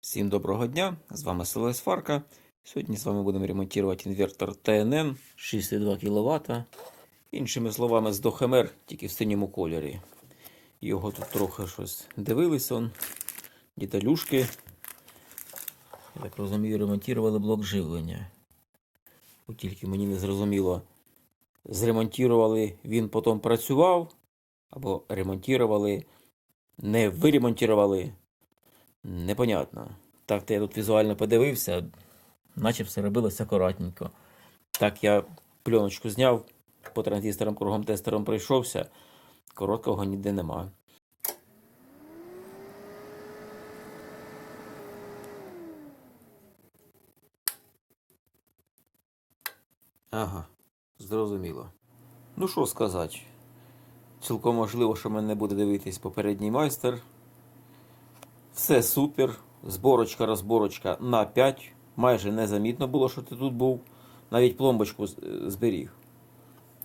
Всім доброго дня! З вами село Фарка. Сьогодні з вами будемо ремонтувати інвертор ТНН 6,2 кВт. Іншими словами, з Дохемер, тільки в синьому кольорі. Його тут трохи щось дивились он. Діталюшки. Я так розумію, ремонтували блок живлення. От тільки мені не зрозуміло, зремонтували, він потім працював, або ремонтували, не виремонтували. Непонятно. Так то я тут візуально подивився, наче все робилося акуратненько. Так я пленочку зняв, по транзисторам кругом тестером пройшовся, короткого ніде нема. Ага, зрозуміло. Ну що сказати? Цілком можливо, що мене буде дивитись попередній майстер. Все супер. Зборочка, розборочка на 5. Майже незамітно було, що ти тут був. Навіть пломбочку е, зберіг.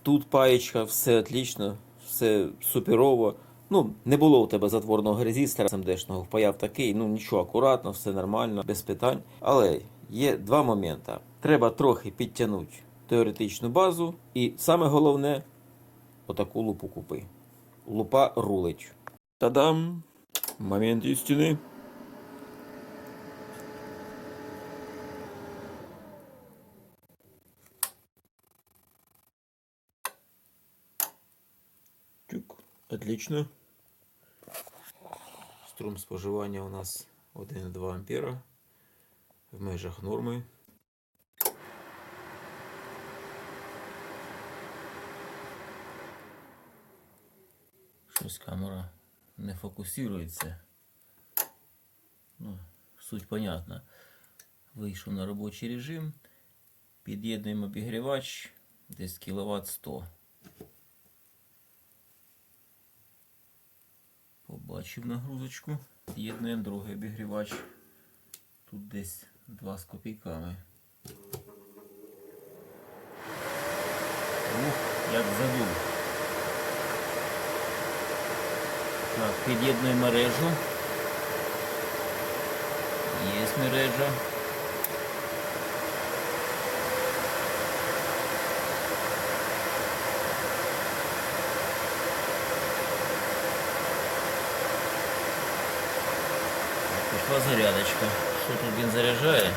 Тут паєчка, все отлично, все суперово. Ну, не було у тебе затворного резистора СМДшного, впаяв такий, ну нічого, акуратно, все нормально, без питань. Але є два моменти. Треба трохи підтягнути теоретичну базу, і саме головне, отаку лупу купи. Лупа рулить. Та-дам! Момент істини. Тюк. Отлично. Струм споживання у нас 1,2 ампера в межах норми. Щось камера не фокусується. Ну, суть понятна. Вийшов на робочий режим. Під'єднуємо обігрівач десь кіловат 100. Побачив нагрузочку. Під'єднуємо другий обігрівач. Тут десь 2 з копійками. Ух, як задув. Так, під'єднуємо мережу. Є мережа. Пішла зарядочка. Що тут він заряджає?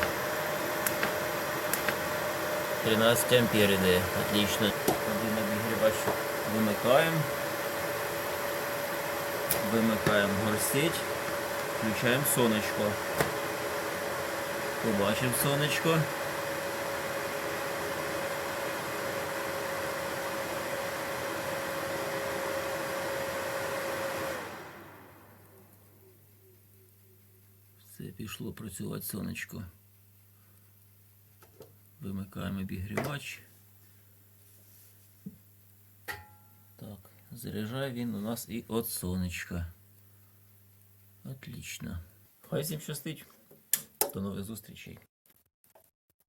13 ампер іде. Отлично. Один обігрівач вимикаємо. Вимикаємо горсеть. Включаємо сонечко. Побачив сонечко. Все пішло працювати сонечко. Вимикаємо обігрівач. Заряджає він у нас і от сонечка. Отлично. Хай всім щастить. До нових зустрічей.